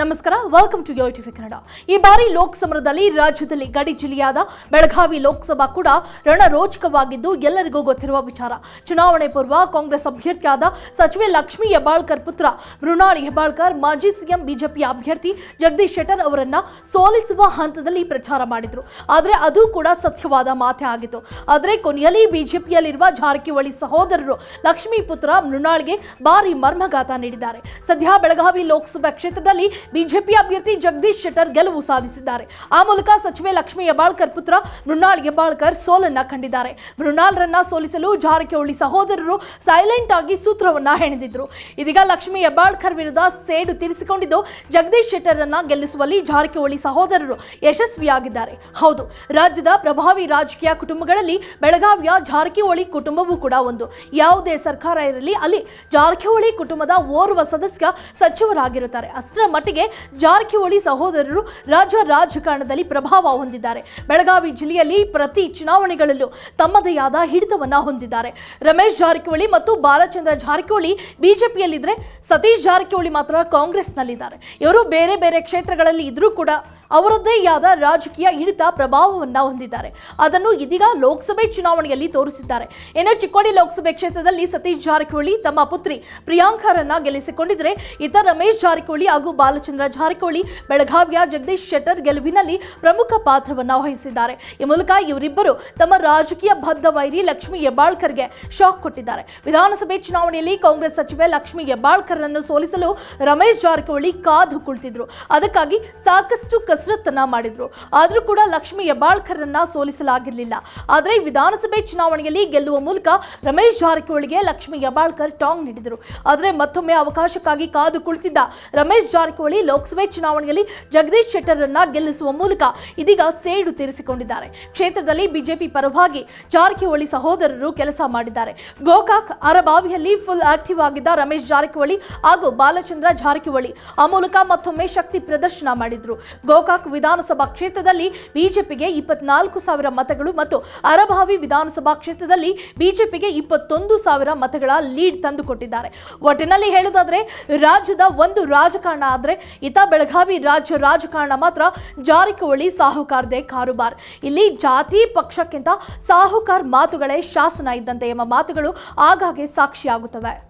ನಮಸ್ಕಾರ welcome to ಯೋ ಕನ್ನಡ ಈ ಬಾರಿ ಲೋಕಸಮರದಲ್ಲಿ ರಾಜ್ಯದಲ್ಲಿ ಗಡಿ ಜಿಲ್ಲೆಯಾದ ಬೆಳಗಾವಿ ಲೋಕಸಭಾ ಕೂಡ ರಣರೋಚಕವಾಗಿದ್ದು ಎಲ್ಲರಿಗೂ ಗೊತ್ತಿರುವ ವಿಚಾರ. ಚುನಾವಣೆ ಪೂರ್ವ ಕಾಂಗ್ರೆಸ್ ಅಭ್ಯರ್ಥಿಯಾದ ಸಚಿವೆ ಲಕ್ಷ್ಮಿ ಹೆಬ್ಬಾಳ್ಕರ್ ಪುತ್ರ ಮೃಣಾಲ್ ಹೆಬ್ಬಾಳ್ಕರ್, ಮಾಜಿ ಸಿಎಂ, ಬಿಜೆಪಿ ಅಭ್ಯರ್ಥಿ ಜಗದೀಶ್ ಶೆಟ್ಟರ್ ಅವರನ್ನ ಸೋಲಿಸುವ ಹಂತದಲ್ಲಿ ಪ್ರಚಾರ ಮಾಡಿದ್ರು. ಆದರೆ ಅದು ಕೂಡ ಸತ್ಯವಾದ ಮಾತೇ ಆಗಿತ್ತು. ಆದರೆ ಕೊನೆಯಲ್ಲಿ ಬಿಜೆಪಿಯಲ್ಲಿರುವ ಜಾರಕಿಹೊಳಿ ಸಹೋದರರು ಲಕ್ಷ್ಮೀ ಪುತ್ರ ಮೃಣಾಳ್ಗೆ ಭಾರಿ ಮರ್ಮಘಾತ ನೀಡಿದ್ದಾರೆ. ಸದ್ಯ ಬೆಳಗಾವಿ ಲೋಕಸಭಾ ಕ್ಷೇತ್ರದಲ್ಲಿ ಬಿಜೆಪಿ ಅಭ್ಯರ್ಥಿ ಜಗದೀಶ್ ಶೆಟ್ಟರ್ ಗೆಲುವು ಸಾಧಿಸಿದ್ದಾರೆ. ಆ ಮೂಲಕ ಸಚಿವೆ ಲಕ್ಷ್ಮೀ ಹೆಬ್ಬಾಳ್ಕರ್ ಪುತ್ರ ಮೃಣಾಳ್ ಹೆಬ್ಬಾಳ್ಕರ್ ಸೋಲನ್ನ ಕಂಡಿದ್ದಾರೆ. ಮೃಣಾಲ್ರನ್ನ ಸೋಲಿಸಲು ಜಾರಕಿಹೊಳಿ ಸಹೋದರರು ಸೈಲೆಂಟ್ ಆಗಿ ಸೂತ್ರವನ್ನ ಹೆಣೆದಿದ್ರು. ಇದೀಗ ಲಕ್ಷ್ಮೀ ಹೆಬ್ಬಾಳ್ಕರ್ ವಿರುದ್ಧ ಸೇಡು ತೀರಿಸಿಕೊಂಡಿದ್ದು ಜಗದೀಶ್ ಶೆಟ್ಟರ್ರನ್ನ ಗೆಲ್ಲಿಸುವಲ್ಲಿ ಜಾರಕಿಹೊಳಿ ಸಹೋದರರು ಯಶಸ್ವಿಯಾಗಿದ್ದಾರೆ. ಹೌದು, ರಾಜ್ಯದ ಪ್ರಭಾವಿ ರಾಜಕೀಯ ಕುಟುಂಬಗಳಲ್ಲಿ ಬೆಳಗಾವಿಯ ಜಾರಕಿಹೊಳಿ ಕುಟುಂಬವೂ ಕೂಡ ಒಂದು. ಯಾವುದೇ ಸರ್ಕಾರ ಇರಲಿ, ಅಲ್ಲಿ ಜಾರಕಿಹೊಳಿ ಕುಟುಂಬದ ಓರ್ವ ಸದಸ್ಯ ಸಚಿವರಾಗಿರುತ್ತಾರೆ. ಅಷ್ಟರ ಮಟ್ಟಿಗೆ ಜಾರಕಿಹೊಳಿ ಸಹೋದರರು ರಾಜ್ಯ ರಾಜಕಾರಣದಲ್ಲಿ ಪ್ರಭಾವ ಹೊಂದಿದ್ದಾರೆ. ಬೆಳಗಾವಿ ಜಿಲ್ಲೆಯಲ್ಲಿ ಪ್ರತಿ ಚುನಾವಣೆಗಳಲ್ಲೂ ತಮ್ಮದೇ ಆದ ಹಿಡಿತವನ್ನ ಹೊಂದಿದ್ದಾರೆ. ರಮೇಶ್ ಜಾರಕಿಹೊಳಿ ಮತ್ತು ಬಾಲಚಂದ್ರ ಜಾರಕಿಹೊಳಿ ಬಿಜೆಪಿಯಲ್ಲಿದ್ದರೆ ಸತೀಶ್ ಜಾರಕಿಹೊಳಿ ಮಾತ್ರ ಕಾಂಗ್ರೆಸ್ನಲ್ಲಿದ್ದಾರೆ. ಇವರು ಬೇರೆ ಬೇರೆ ಕ್ಷೇತ್ರಗಳಲ್ಲಿ ಇದ್ರೂ ಕೂಡ ಅವರದ್ದೇ ಆದ ರಾಜಕೀಯ ಹಿಡಿತ ಪ್ರಭಾವವನ್ನ ಹೊಂದಿದ್ದಾರೆ. ಅದನ್ನು ಇದೀಗ ಲೋಕಸಭೆ ಚುನಾವಣೆಯಲ್ಲಿ ತೋರಿಸಿದ್ದಾರೆ. ಇನ್ನು ಚಿಕ್ಕೋಡಿ ಲೋಕಸಭೆ ಕ್ಷೇತ್ರದಲ್ಲಿ ಸತೀಶ್ ಜಾರಕಿಹೊಳಿ ತಮ್ಮ ಪುತ್ರಿ ಪ್ರಿಯಾಂಕರನ್ನ ಗೆಲ್ಲಿಸಿಕೊಂಡಿದ್ರೆ, ಇತ ರಮೇಶ್ ಜಾರಕಿಹೊಳಿ ಹಾಗೂ ಬಾಲಚಂದ್ರ ಜಾರಕಿಹೊಳಿ ಬೆಳಗಾವಿಯ ಜಗದೀಶ್ ಶೆಟ್ಟರ್ ಗೆಲುವಿನಲ್ಲಿ ಪ್ರಮುಖ ಪಾತ್ರವನ್ನು ವಹಿಸಿದ್ದಾರೆ. ಈ ಮೂಲಕ ಇವರಿಬ್ಬರು ತಮ್ಮ ರಾಜಕೀಯ ಬದ್ಧ ವೈರಿ ಲಕ್ಷ್ಮಿ ಹೆಬ್ಬಾಳ್ಕರ್ಗೆ ಶಾಕ್ ಕೊಟ್ಟಿದ್ದಾರೆ. ವಿಧಾನಸಭೆ ಚುನಾವಣೆಯಲ್ಲಿ ಕಾಂಗ್ರೆಸ್ ಸಚಿವೆ ಲಕ್ಷ್ಮಿ ಹೆಬ್ಬಾಳ್ಕರ್ರನ್ನು ಸೋಲಿಸಲು ರಮೇಶ್ ಜಾರಕಿಹೊಳಿ ಕಾದು ಕುಳಿತಿದ್ರು. ಅದಕ್ಕಾಗಿ ಸಾಕಷ್ಟು ಕಸರತ್ತನ್ನ ಮಾಡಿದ್ರು. ಆದರೂ ಕೂಡ ಲಕ್ಷ್ಮಿ ಹೆಬ್ಬಾಳ್ಕರ್ರನ್ನ ಸೋಲಿಸಲಾಗಿರಲಿಲ್ಲ. ಆದರೆ ವಿಧಾನಸಭೆ ಚುನಾವಣೆಯಲ್ಲಿ ಗೆಲ್ಲುವ ಮೂಲಕ ರಮೇಶ್ ಜಾರಕಿಹೊಳಿಗೆ ಲಕ್ಷ್ಮಿ ಹೆಬ್ಬಾಳ್ಕರ್ ಟಾಂಗ್ ನೀಡಿದರು. ಆದರೆ ಮತ್ತೊಮ್ಮೆ ಅವಕಾಶಕ್ಕಾಗಿ ಕಾದು ಕುಳಿತಿದ್ದ ರಮೇಶ್ ಜಾರಕಿಹೊಳಿ ಲೋಕಸಭೆ ಚುನಾವಣೆಯಲ್ಲಿ ಜಗದೀಶ್ ಶೆಟ್ಟರ್ರನ್ನ ಗೆಲ್ಲಿಸುವ ಮೂಲಕ ಇದೀಗ ಸೇಡು ತೀರಿಸಿಕೊಂಡಿದ್ದಾರೆ. ಕ್ಷೇತ್ರದಲ್ಲಿ ಬಿಜೆಪಿ ಪರವಾಗಿ ಜಾರಕಿಹೊಳಿ ಸಹೋದರರು ಕೆಲಸ ಮಾಡಿದ್ದಾರೆ. ಗೋಕಾಕ್ ಅರಬಾವಿಯಲ್ಲಿ ಫುಲ್ ಆಕ್ಟಿವ್ ಆಗಿದ್ದ ರಮೇಶ್ ಜಾರಕಿಹೊಳಿ ಹಾಗೂ ಬಾಲಚಂದ್ರ ಜಾರಕಿಹೊಳಿ ಆ ಮೂಲಕ ಮತ್ತೊಮ್ಮೆ ಶಕ್ತಿ ಪ್ರದರ್ಶನ ಮಾಡಿದ್ರು. ಗೋಕಾಕ್ ವಿಧಾನಸಭಾ ಕ್ಷೇತ್ರದಲ್ಲಿ ಬಿಜೆಪಿಗೆ ಇಪ್ಪತ್ನಾಲ್ಕು ಸಾವಿರ ಮತಗಳು ಮತ್ತು ಅರಭಾವಿ ವಿಧಾನಸಭಾ ಕ್ಷೇತ್ರದಲ್ಲಿ ಬಿಜೆಪಿಗೆ ಇಪ್ಪತ್ತೊಂದು ಸಾವಿರ ಮತಗಳ ಲೀಡ್ ತಂದುಕೊಟ್ಟಿದ್ದಾರೆ. ಒಟ್ಟಿನಲ್ಲಿ ಹೇಳುವುದಾದ್ರೆ, ರಾಜ್ಯದ ಒಂದು ರಾಜಕಾರಣ ಆದರೆ ಇತ ಬೆಳಗಾವಿ ರಾಜ್ಯ ರಾಜಕಾರಣ ಮಾತ್ರ ಜಾರಕಿಹೊಳಿ ಸಾಹುಕಾರ್ದೆ ಕಾರುಬಾರ್. ಇಲ್ಲಿ ಜಾತಿ ಪಕ್ಷಕ್ಕಿಂತ ಸಾಹುಕಾರ್ ಮಾತುಗಳೇ ಶಾಸನ ಇದ್ದಂತೆ ಎಂಬ ಮಾತುಗಳು ಆಗಾಗ್ಗೆ ಸಾಕ್ಷಿಯಾಗುತ್ತವೆ.